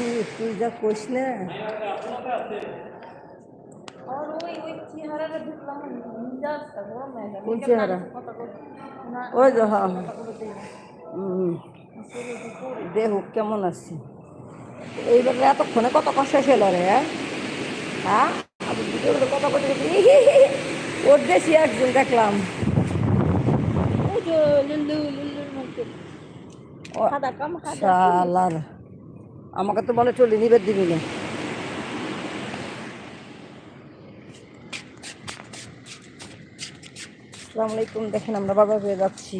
তুই তুই যা কইস না। ওই গরম হয়ে কোন চেহারা? ওই হ্যাঁ হ্যাঁ। দেহ কেমন আছে। এইবার এতক্ষণে কত কষ্ট ছিল রে হ্যাঁ? হ্যাঁ? কত কষ্ট ওর দেশি একজন দেখলাম। ওই আমাকে তো বলে চলে নিবে দিবি না। আসসালামু আলাইকুম, দেখেন আমরা বাবা হয়ে যাচ্ছি।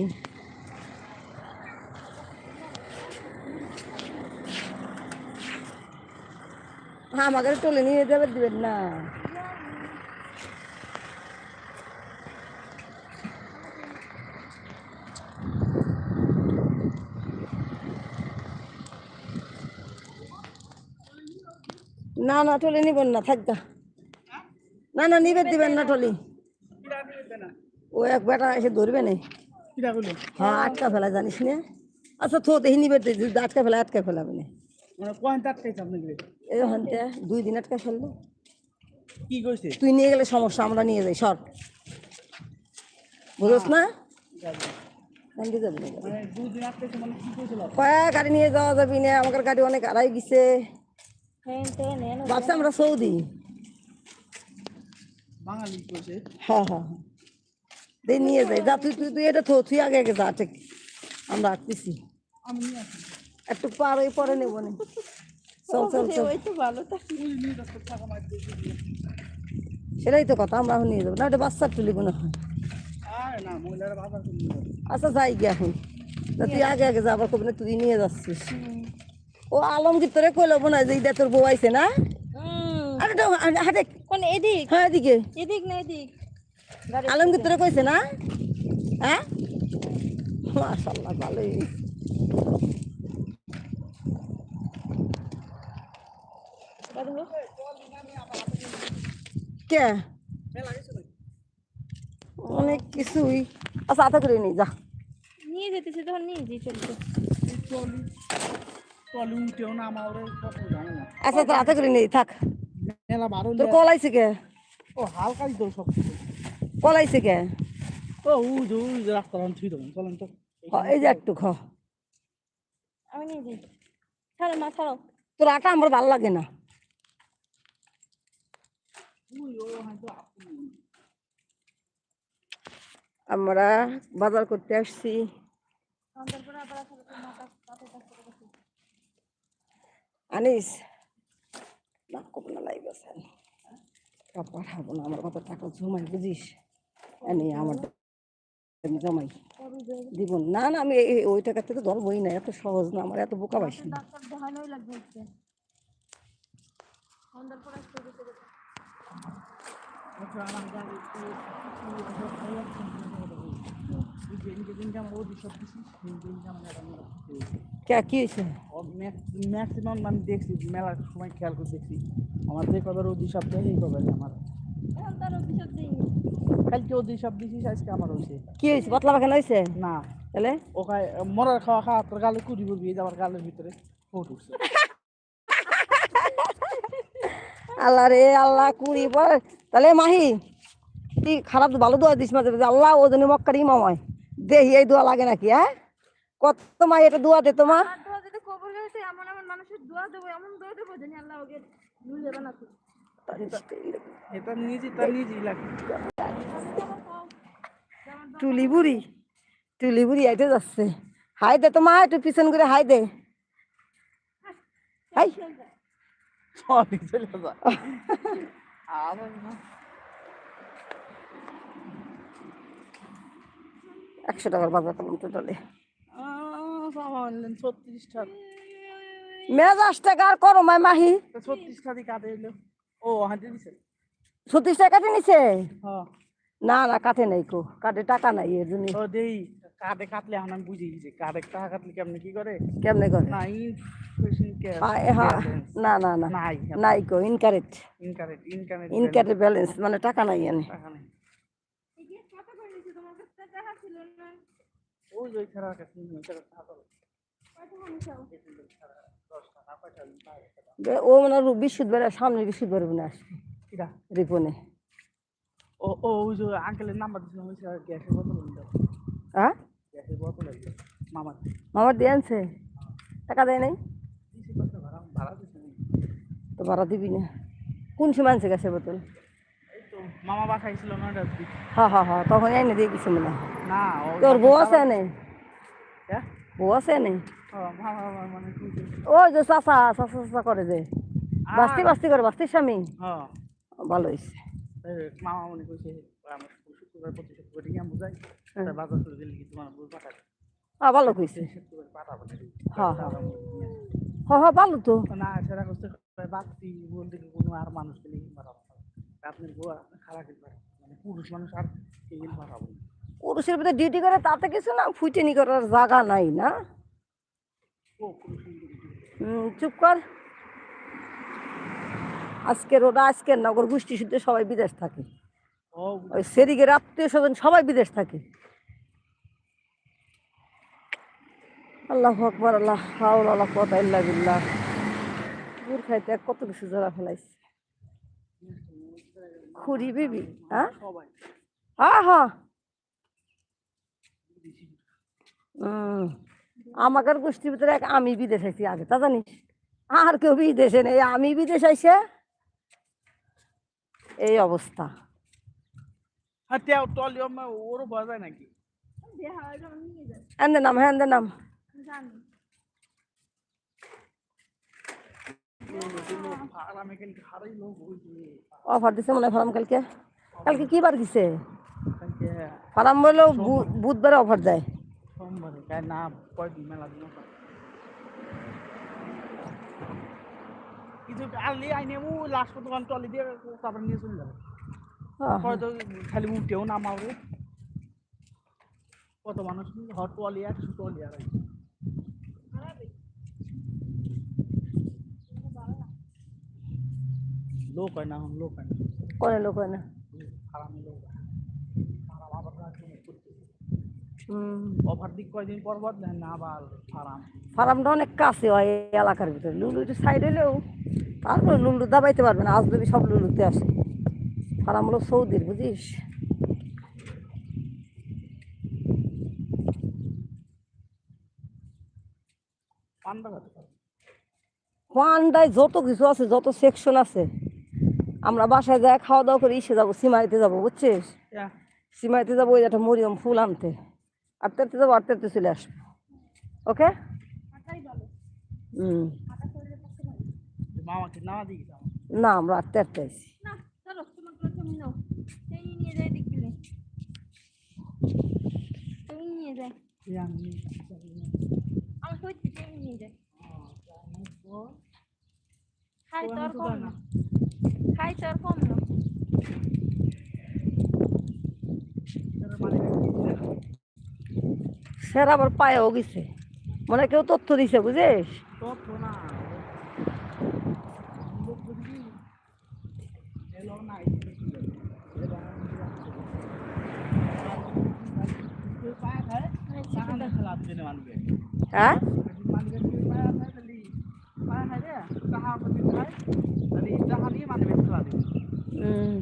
আমাকে চলে নিয়ে যাবে, দিবেন না। না নিবেন না না না নিবে দিবেন না ও এক বেটা এসে ধরবে হ্যাঁ আটকা ফেলা, জানিস আচ্ছা থো, দেখি নিবে আটকা ফেলা, আটকা ফেলাবে না। দুই দিন আটকা ফেলল। কি কইছে তুই নিয়ে গেলে সমস্যা, আমরা নিয়ে যাই, সর। বুঝোস না? কয়া, গাড়ি নিয়ে যাওয়া যাবি না, আমাদের গাড়ি অনেক আড়াই গেছে। ভাবছি আমরা সৌদি। বাঙালি হ্যাঁ হ্যাঁ হ্যাঁ। দে নিয়ে যাই। যা তুই তুই তুই এটা থো তুই আগে আগে যা ঠিক। আমরা আটকেছি আমি নিয়ে আসি। একটু পার ওই পরে নেব না। চল চল চল। সেটাই তো কথা আমরা নিয়ে যাব। না ওটা বাচ্চার তুলি মনে হয়। আচ্ছা যাই গিয়ে এখন। তুই আগে আগে যাবার কবি না তুই নিয়ে যাচ্ছিস। ও আলমগীর তোরে কইলব না যে ইদা তোর বউ আইছে না? আরে তো হাতে কোন এদিক? হ্যাঁ এদিকে। এদিক না এদিক? আলমগীর তোরে কইছে না? হ্যাঁ? মাশাল্লাহ ভালোই। গাড়ি কে? অনেক কিছুই। আচ্ছা আতা করে নি যা। নিয়ে যেতেছি তখন নিয়ে যেই চলছে। না আচ্ছা তো আতা করে নি থাক। তোর কল আইছে কে? ও হালকাই তো সব কিছু কল আইছে কে? ও যে রাস্তা রান থুই দেবেন চলেন তো এই যে একটু খ। আমি নিয়ে যাই। ছাড়ো মা ছাড়ো। তোর আটা আমার ভালো লাগে না। আপনি আমরা বাজার করতে আসছি সন্ধ্যার পরে আবার আসলে তো মাথা পাতে কাছে কাছে আনিস না কব না লাইব আছেন পাঠাবো না আমার কত টাকা জমাই বুঝিস এনে আমার আমি জমাই দিব না। না আমি ওই টাকা থেকে ধরবই না এত সহজ না আমার এত বোকা পাইছি না ডাক্তার কে কি হয়েছে? ম্যাক্সিমাম আমি দেখছি মেলার সময় খেয়াল করে দেখছি। আমার যে সব দেয় এই আমার। কালকে সব দিছিস আজকে আমার হয়েছে। কি হয়েছে? পাতলা পাখানা হয়েছে? না। তাহলে? ওখানে মরার খাওয়া খাওয়া তোর গালে কুড়ি করবি এই যে আমার গালের ভিতরে ফোট উঠছে। আল্লাহ রে আল্লাহ কুড়ি পর তাহলে মাহি তুই খারাপ ভালো দোয়া দিস মাঝে আল্লাহ ও জন্য মক্কার ইমাম হয়। দেহি এই দোয়া লাগে নাকি হ্যাঁ? কত মা এটা দোয়া দে তোমা আর দোয়া যদি কবর হয়েছে এমন এমন মানুষের দোয়া দেবো এমন দোয়া দেবো জানি আল্লাহ ওকে ভুল যাবে না তো। এটা নিজে তার নিজেই লাগে। টুলি বুড়ি টুলি বুড়ি আইতে যাচ্ছে। হাই দে তোমা একটু পিছন করে হাই দে। হাই। চলে যা আবার না একশো টাকার বাজার করলাম টোটালে ছত্রিশ টাকা মেজাজ টাকা আর করো মাই মাহি। ছত্রিশ টাকা কাটে এলো। ও হাতে দিছে? ছত্রিশ টাকা কাটে নিছে? হ্যাঁ। না না কাটে নাই কো। কাটে টাকা নাই এর জন্য। ও দেই কাটে কাটলে আমি বুঝে গেছি কাটে টাকা কাটলে কেমনে কি করে? কেমনে করে? না ইনফেকশন কে হ্যাঁ না না না। নাই নাই কো incorrect incorrect incorrect incorrect balance মানে টাকা নাই এনে। টাকা নেই কত করে নিচ্ছে তোমার কাছে টাকা ছিল না। ওই যে ছাড়া কাছে নিয়ে টাকা ও মানে বিশুদ্ধবারের সামনে বিশুদ্ধবার না আসবে কিরা? রিপনে। ও ও ওই যে আঙ্কেলের নাম্বার দিছিলাম ওই গ্যাসের বোতল হ্যাঁ গ্যাসের বোতল মামার মামার দিয়ে আনছে? টাকা দেয় নাই। তো ভাড়া দিবি না। কোন সময় আনছে গ্যাসের বোতল? মামা বাসাইছিল নয়টার দিক। হ্যাঁ হ্যাঁ হ্যাঁ তখন এনে দিয়ে গেছে মনে না তোর বউ আছে হ্যাঁ বউ আছে কইছে ওই যে চাচা চাচা চাচা করে যে। বাস্তি বাস্তি করে বাস্তির স্বামী? হ্যাঁ ভালো হয়েছে মামা মনে আমার শুক্রবার প্রতি শুক্রবার টিকা বুঝাই বাজার করে দিলে কি তোমার বই পাঠাবে? হ্যাঁ ভালো কইছে। না হ্যাঁ হ্যাঁ ভালো তো। না সেটা করতে বাড়তি বলতে কোনো আর মানুষকে নিয়ে পাঠাবো? না। আপনার আর খারাপ মানে পুরুষ মানুষ আর পাঠাবো পুরুষের ভিতরে ডিউটি করে তাতে কিছু না ফুটেনি করার জায়গা নাই না। চুপ কর। আজকের ওরা আজকের নগর গোষ্ঠী শুদ্ধ সবাই বিদেশ থাকে। ওই সেরিগের আত্মীয় স্বজন সবাই বিদেশ থাকে। আল্লাহ আকবর আল্লাহ হাউল আল্লাহ কত ইল্লা বিল্লাহ। গুড় খাইতে কত কিছু জোড়া ফেলাইছে। খুরি বিবি হ্যাঁ? হ্যাঁ? হুম গোষ্ঠীর ভিতরে এক আমি বিদেশ আইছি আগে তা জানিস? আর কেউ বিদেশে নেই আমি বিদেশ আইসে এই অবস্থা। হ্যাঁ ওরও নাকি? এন্দে নাম হ্যাঁ এন্দে নাম। আরামে হারাই লোক অফার দিছে মনে ফার্ম কালকে। কালকে কি বার দিছে? ফার্ম বললেও বুধবারে অফার দেয় সোমবারে কাল না কয়দিন মেলা দিন পর। কিছু আনলি আইনে ও লাস্ট দোকান টলি দিয়ে তারপর নিয়ে চলে যাবে। হ্যাঁ, হ্যাঁ। হয়তো খালি উঠেও নামাবে। কত মানুষ হট টলি আর কি। লোক হয় না এখন লোক হয় না কোনে লোক হয় না হারামি লোক হয়। হারাম আবার রাখি করতেছে। হুম অফার দিক কয়দিন পর পর দেন না আবার হারাম ফার্মটা অনেক কাছে হয় এই এলাকার ভিতরে লুলু একটু সাইড হলেও তারপরে লুলু দাবাইতে পারবে না আজলবি সব লুলুতে আসে ফার্ম হলো সৌদির বুঝিস পান্ডায় যত কিছু আছে যত সেকশন আছে আমরা বাসায় যাই খাওয়া দাওয়া করে ইসে যাব সীমাইতে যাব বুঝছিস? হ্যাঁ সীমাইতে যাব ওই একটা মরিয়ম ফুল আনতে। আর তেরতে যাব আর তেরতে চলে আসব। ওকে? হুম। না আমরা আর তেরতে আমার খাই তো আর কম না স্যার আবার পায়েও গেছে। মনে হয় কেউ তথ্য দিছে বুঝিস? তথ্য না লোক বুঝবি এলো না এই যে কি হলো? এলো না, কেউ পায়া খায়, তাহলে খেলা দিনে মানবে। হ্যাঁ যদি মালিকের কেউ পায়া খায়, তাহলে পায়া খায় রে, তাহা যদি খায়, তাহলে তাহা দিয়ে মানবে খেলা দিবে। হুম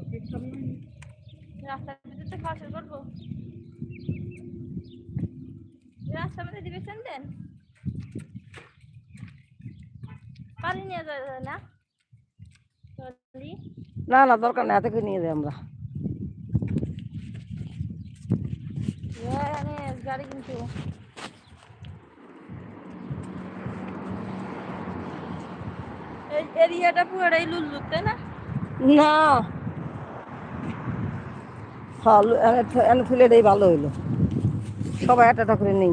ওকে খাবি না? রাস্তার ভিতরে তো খাওয়া শুরু করব রাস্তার মধ্যে দিবে দেন পানি নিয়ে যাওয়া যায় না চলি না না দরকার নেই এত করে নিয়ে যাই আমরা। এখানে গাড়ি কিন্তু এরিয়াটা পুরোটাই লুল্লু তাই না? না। হ্যাঁ এনে ভালো হইল। সবাই একটা একটা করে নেই।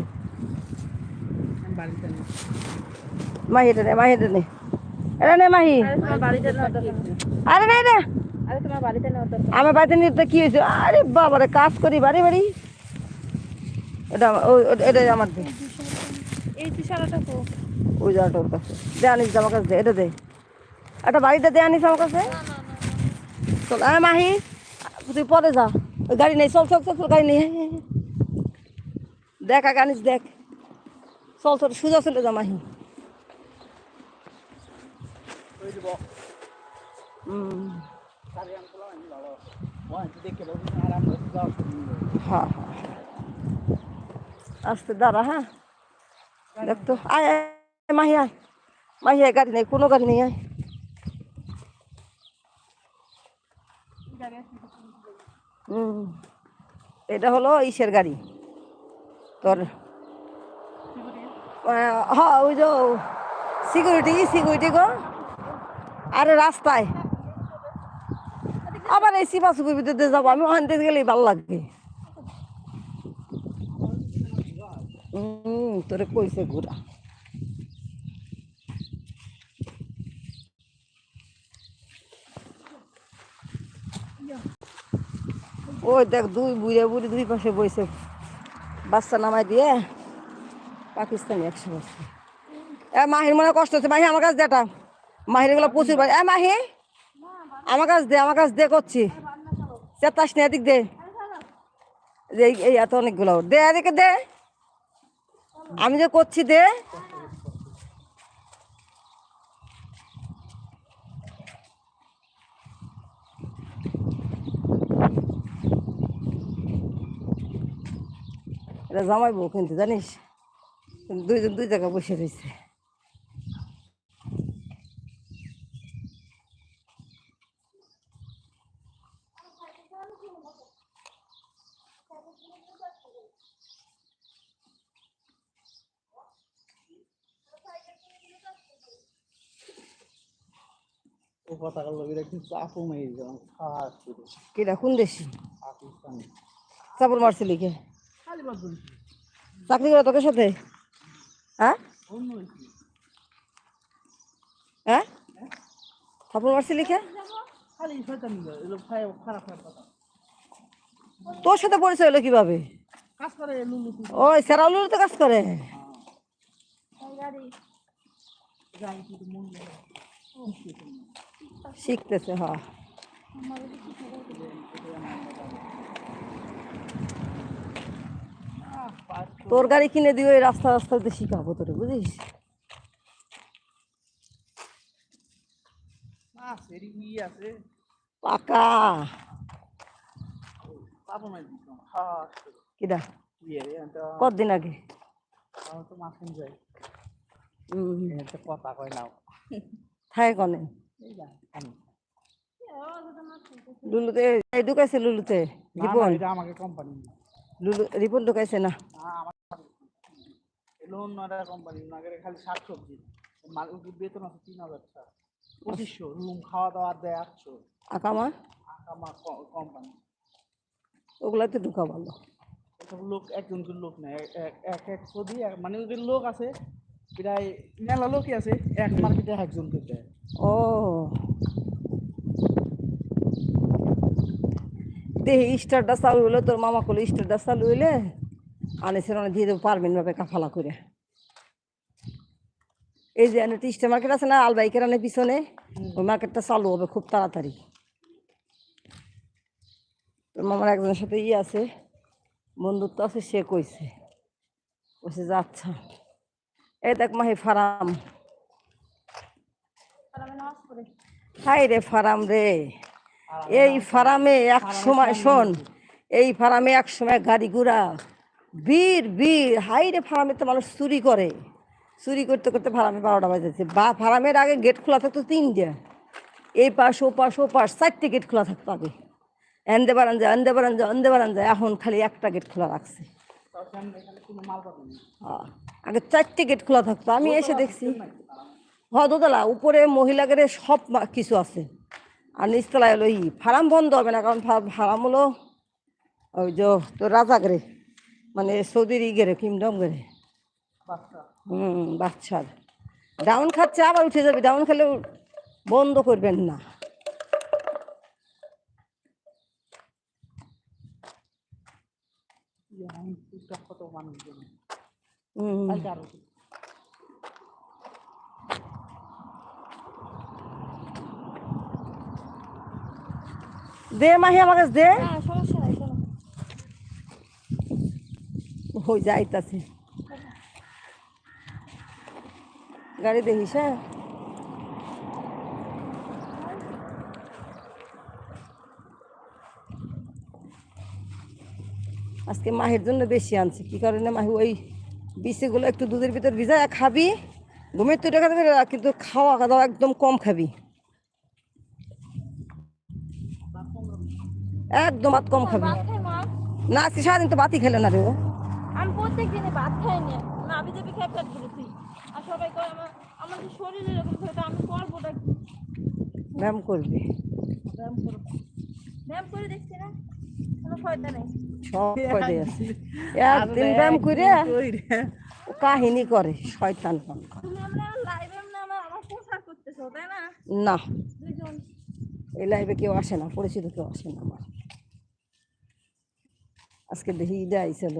মাহি এটা নে মাহি এটা নে। এটা নে মাহি। আরে তোমার বাড়িতে আরে নে। আরে আমার বাড়িতে নিয়ে তো কি হয়েছে? আরে বাবারে কাজ করি বাড়ি বাড়ি। এটা ওটা- এটাই আমার দে। ওই জায়গাটা ওর কাছে। দে আনিস আমার কাছে দে এটা দে। একটা বাড়িতে দে আনিস আমার কাছে। না না না চল আয় মাহি। তুই পরে যা। ওই গাড়ি নেই চল চল চল চল গাড়ি নেই দেখ আগে আনিস দেখ। চল তোর সোজা চলে যা মাহি। হুম। গাড়ি আনতে আমি ভালো ওই দেখে বলছি আর আমরা যাওয়া শুরু হ্যাঁ হ্যাঁ হ্যাঁ। আস্তে দাঁড়া হ্যাঁ দেখ তো আয় আয় আয়, মাহি আয় মাহি আয় গাড়ি নেই কোনো গাড়ি নেই আয় হুম এটা হলো ইসের গাড়ি তোর আহ, হ্যাঁ ওই যে সিকিউরিটি সিকিউরিটি গো আরে রাস্তায় আবার এই সিপা সুপির ভিতরে যাব, আমি ওখান থেকে গেলেই ভালো লাগবে হুম তোরে কইছে ঘুরা ওই দেখ, দুই বুড়ে বুড়ি দুই পাশে বইছে। বাচ্চা নামাই দিয়ে পাকিস্তানি একশো বছর। এ মাহির মনে কষ্ট হচ্ছে, মাহি আমার কাছে দেটা মাহির এগুলো প্রচুর এ মাহি! আমার কাছে দে, আমার কাছে দে করছি। চেতাস নে, এদিক দে। এই- এত অনেকগুলো। দে, এদিকে দে। আমি যে করছি, দে। এটা জামাইবো কিন্তু, জানিস? দুইজন দুই জায়গায় বসে রয়েছে। এটা কিন্তু আপু মেয়ে যেমন খাস করে। কিরা কোন দেশি? পাকিস্তানি। চাপড় চাকরি করে তোকে সাথে? হ্যাঁ? হ্যাঁ? থাপড় মারছি লিখে? খালি শয়তানি করে এগুলো খায় খারাপ খারাপ কথা। তোর সাথে পরিচয় হলো কীভাবে? লুলু ওই সেরাউলুর তো কাজ করে। গাড়ি কিন্তু মন শিখতেছে হ্যাঁ। তোর গাড়ি কিনে দিয়ে ওই রাস্তা রাস্তাতে শিখাবো তোরে বুঝিস? না পাকা। না কিরা কতদিন আগে? কথা কয় নাও থাকে কনে? এই লুলুতে ঢুকাইছে লুলুতে রিপন। আমাকে কোম্পানি লুলু রিপন ঢুকাইছে না। লোন নয়টা কোম্পানি নাগরে খালি শাক সবজি বেতন আছে তিন হাজার টাকা। পঁচিশশো রুম খাওয়া দাওয়া দেয় আটশো। আকামা? আমার কোম্পানি ওগুলাতে ঢুকা ভালো। লোক একজন লোক নেয় এক- এক- মানে ওদের লোক আছে প্রায় মেলা লোকই আছে এক মার্কেটে একজন করে ও। দেহি স্টারটা চালু হইলে তোর মামা করলে স্টারটা চালু হইলে আনিসের অনেক দিয়ে দেবো পারবেন ভাবে কাফালা করে। এই যে এনে টিস্টা মার্কেট আছে না আলবাইকের আনে পিছনে ওই মার্কেটটা চালু হবে খুব তাড়াতাড়ি। তোর মামার একজনের সাথে ইয়ে আছে বন্ধুত্ব আছে সে কইছে কইছে যে আচ্ছা। এই দেখ মাহি, ফারাম। হাই রে ফারাম রে। এই ফারামে এক সময় শোন, এই ফারামে এক সময় গাড়ি ঘোড়া, বীর বীর হাই রে ফারামে তো মানুষ চুরি করে। চুরি করতে করতে ফারামে বারোটা বাজেছে। বা, ফারামের আগে গেট খোলা থাকতো তিনটে। এই পাশ, ও পাশ ও পাশ, চারটে গেট খোলা থাকতো আগে। এনদে বারান যায় এনদে বারান যায় এনদে যায় এখন খালি একটা গেট খোলা রাখছে। আগে চারটে গেট খোলা থাকতো আমি এসে দেখছি। হ্যাঁ দোতলা উপরে মহিলাদের সব কিছু আছে। আর নিচতলায় হলো ই ফার্ম বন্ধ হবে না কারণ ফার্ম হলো ওই যে তোর রাজাগরে মানে সৌদির ই গেরে কিংডম গেরে। হুম বাচ্চার। ডাউন খাচ্ছে আবার উঠে যাবে ডাউন খেলে বন্ধ করবেন না ইয়ে, আমি টুকটাক কত দে মাহি আমার কাছে দে। হ্যাঁ হই যাইতাছে। গাড়ি দেখিস হ্যাঁ? আজকে মাহের জন্য বেশি আনছি। কি কারণে মাহি ওই বিচিগুলো একটু দুধের ভিতর ভিজায় খাবি ঘুমের তো টাকা কিন্তু খাওয়া দাওয়া একদম কম খাবি। একদম ভাত কম খাবি না। আজকে সারাদিন তো বাতি খেলে না রে ও। আমি প্রত্যেক দিনে ভাত খাই না। না আমি যাবি খাই পেট করেছি আর সবাই কয় আমার আমার যে শরীর এরকম থাকে তো আমি করবোটা কি? ব্যায়াম করবি। ব্যায়াম করে দেখছি না কোনো ফায়দা নেই। সব কয়টাই আছে একদিন ব্যায়াম করে। কাহিনী করে শয়তান পান্তা। তুমি আমরা লাইভে না আমার আমার প্রচার করতেছো তাই না না দুইজন এই লাইভে কেউ আসে না পরিচিত কেউ আসে না আমার। আজকে দেখি ঈদে আইছিল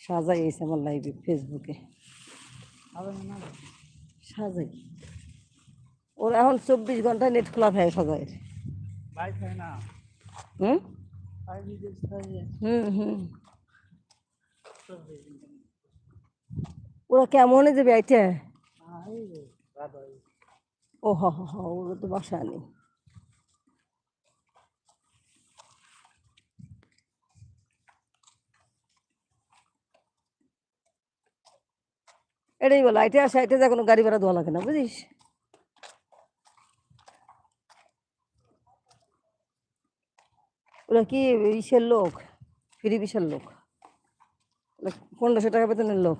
সাজাই আইছে আমার লাইভে ফেসবুকে সাজাই। ওর এখন চব্বিশ ঘন্টায় নেট খোলা থাকে সাজাই হুম? হুম হুম। ওরা কেমন যাবে আইটা ও, হ হ ওরা তো বাসা নেই। এটাই বলো আইটে আসে আইটে যা কোনো গাড়ি ভাড়া দেওয়া লাগে না, বুঝিস? ওরা কি ইসের লোক? ফ্রি বিশের লোক। পনেরোশো টাকা বেতনের লোক।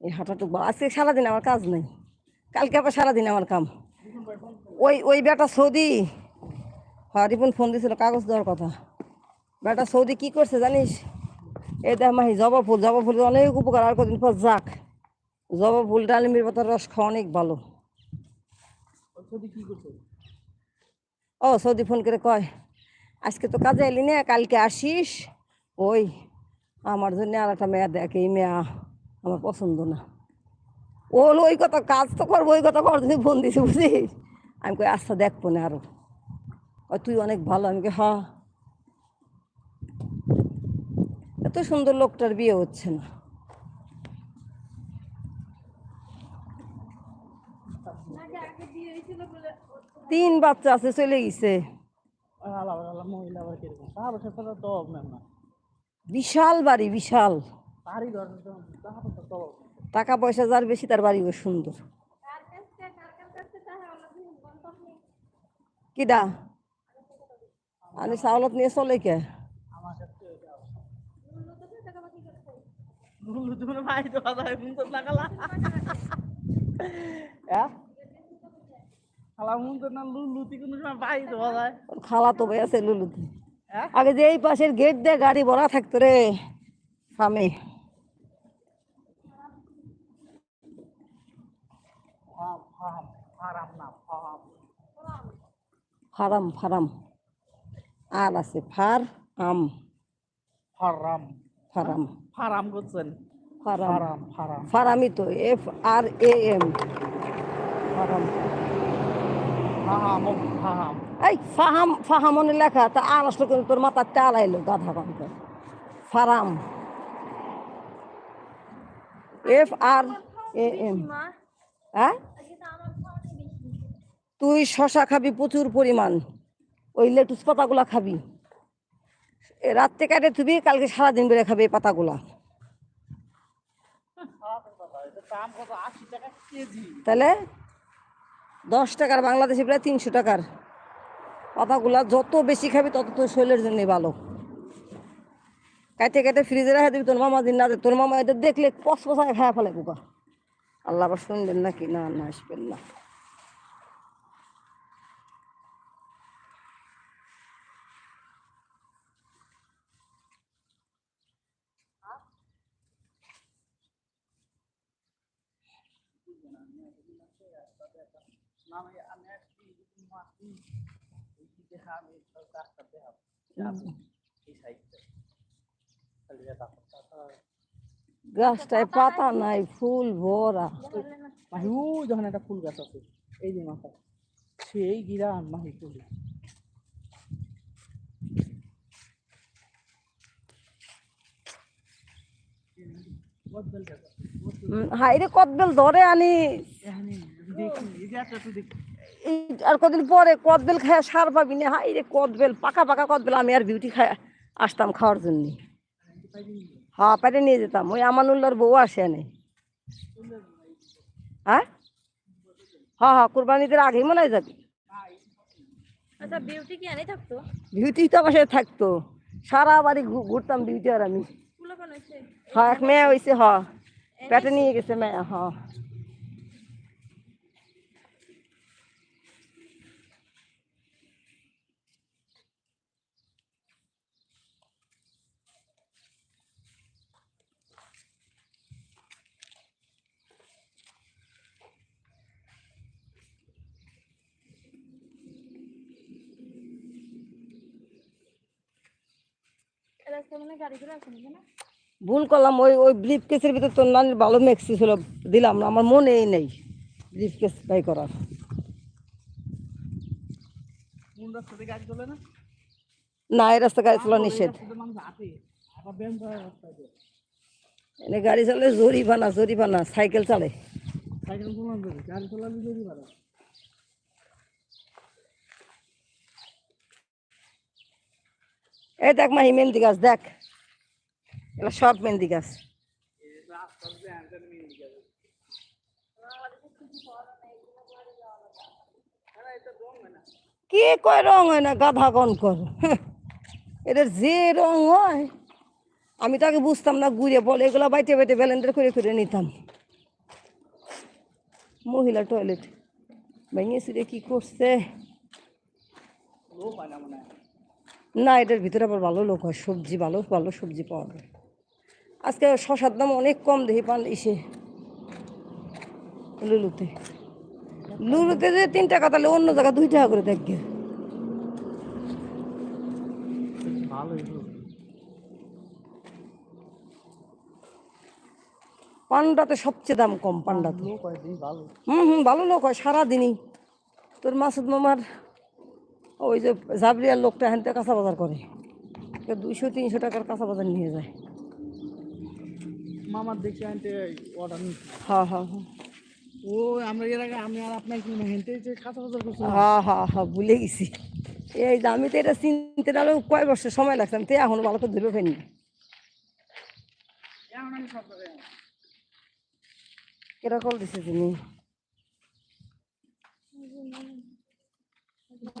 এই হাঁটাটুকু আজকে সারাদিন আমার কাজ নেই। কালকে আবার সারাদিন আমার কাম। ওই ওই বেটা সৌদি। হ্যাঁ ফোন দিয়েছিল কাগজ দেওয়ার কথা। বেটা সৌদি কি করছে জানিস? এই দেখ মাহি, জবা ফুল জবা ফুল অনেক উপকার, আর কদিন পর যাক। জবা ফুল ডালিমের পাতার রস খাওয়া অনেক ভালো। ও, সৌদি ফোন করে কয়, আজকে তো কাজে এলি না, কালকে আসিস? ওই, আমার জন্য আর একটা মেয়া দেখ, এই মেয়া আমার পছন্দ না। ও হলো ওই কথা, কাজ তো করব, ওই কথা কর ফোন দিছি, বুঝিস? আমি কই আচ্ছা দেখব না আরও। কয়, তুই অনেক ভালো, আমি কই হ্যাঁ এত সুন্দর লোকটার বিয়ে হচ্ছে না আগে আগে বিয়ে হয়েছিল বলে তিন বাচ্চা আছে চলে গেছে। বিশাল বাড়ি বিশাল। টাকা পয়সা যার বেশি তার বাড়ি সুন্দর। কিডা? আমি চাউলত নিয়ে চলে কে? ভাই তো লাগালা। হ্যাঁ? খালা তো ভাই আছে লুলুতে। হ্যাঁ? আগে যে এই পাশের গেট দিয়ে গাড়ি ভরা থাকতো রে ফাম ফারাম ফারাম আর আছে ফার আম। ফারাম। ফারাম। ফারাম করছেন? ফারাম। ফারাম ফারাম। তো এফ আর এ এম। ফারাম। এই ফাহাম ফাহামনে লেখা তা আর আসলো কিন্তু তোর মাথার টাল আইলো গাধা বান্ধব ফারাম। এফ আর এ এম হ্যাঁ? তুই শশা খাবি প্রচুর পরিমাণ। ওই লেটুস পাতাগুলা খাবি। রাত্রে কাটে তুবি কালকে সারাদিন বেড়ে খাবি এই পাতাগুলা। তাহলে দশ টাকার বাংলাদেশে প্রায় তিনশো টাকার। পাতাগুলা যত বেশি খাবি তত তোর শরীরের জন্যই ভালো। কাইতে কাইতে ফ্রিজে রেখে দিবি, তোর মামা দিন না তোর মামা এটা দেখলে পস পসায় খায়া ফেলে পোকা আল্লাহ আবার শুনবেন নাকি? না না, আসবেন না আমি আমি আসছি মাসি এই দেখা আমি ডাক্তার দেখাবো এই সাইডটা খালি এটা গাছটায় পাতা নাই ফুল ভরা। মাহি ওই যখন একটা ফুল গাছ আছে এই যে মাথা সেই গিরান মাহি ফুলি। বদল গাছ আছে, বদল। হাই কদবেল ধরে আনি এখানে দেখি এই যে একটা তো দেখি। এই আর কদিন পরে কদবেল খায় সার পাবি না হাই রে কদবেল পাকা পাকা কদবেল আমি আর বিউটি খায় আসতাম খাওয়ার জন্য। হ্যাঁ পেটে নিয়ে যেতাম ওই আমানুল্লার বউ আসে নেই হ্যাঁ? হ্যাঁ হ্যাঁ কোরবানিদের আগেই মনে হয় যাবি। আচ্ছা বিউটি কি এনে থাকতো? বিউটি তো আমার সাথে থাকতো। সারা বাড়ি ঘু- ঘুরতাম বিউটি আর আমি। হ্যাঁ এক মেয়ে হয়েছে হ পেটে নিয়ে গেছে মেয়ে হ্যাঁ এর আজকে মনে হয় গাড়ি করে আসেন না ভুল করলাম ওই ওই ব্রিফ কেসের ভিতর তোর নানির ভালো মেক্সি ছিল দিলাম না আমার মনেই নেই ব্রিফ কেস বাই করার। কোন রাস্তা থেকে গাড়ি চলে না? এই রাস্তা গাড়ি চলা নিষেধ। এনে গাড়ি চালে জরিমানা জরিমানা সাইকেল চালে। সাইকেল গাড়ি চালালে এই দেখ মাহি মেহেন্দি গাছ, দেখ। এগুলো সব মেহেন্দি গাছ। কি কয় রং হয় না, গাধা কন কর। এদের যে রং হয়, আমি তো আগে বুঝতাম না, ঘুরে বলে, এগুলো বাইটে বাইটে ব্যালেন্ডার করে করে নিতাম। মহিলা টয়লেট। ভেঙে ছিঁড়ে কি করছে? না এটার ভিতরে আবার ভালো লোক হয় সবজি ভালো ভালো সবজি পাওয়া যায়। আজকে শশার দাম অনেক কম দেখি পান ইসে। লুলুতে। লুলুতে যে তিন টাকা তাহলে অন্য জায়গা দুই টাকা করে দেখবে। পান্ডাতে সবচেয়ে দাম কম পান্ডাতে। হুম হুম ভালো লোক হয় সারাদিনই। তোর মাসুদ মামার ওই যে জাবরিয়ার লোকটা হ্যান কাঁচা বাজার করে দুইশো তিনশো টাকার কাঁচা বাজার নিয়ে যায়। মামার দেখি আনতে অর্ডার নিচ্ছি হ্যাঁ হ্যাঁ হ্যাঁ ও আমরা এর আগে আমি আর আপনার হেনতে যে কাঁচা বাজার করছি হ্যাঁ হ্যাঁ হ্যাঁ ভুলে গেছি। এই আমি তো এটা চিনতে নাহলে কয় বছর সময় লাগছে আমি তো এখন ভালো করে ধরে ফেলি এখন আমি সব জায়গায় আনি। কীরকম দিছে তুমি?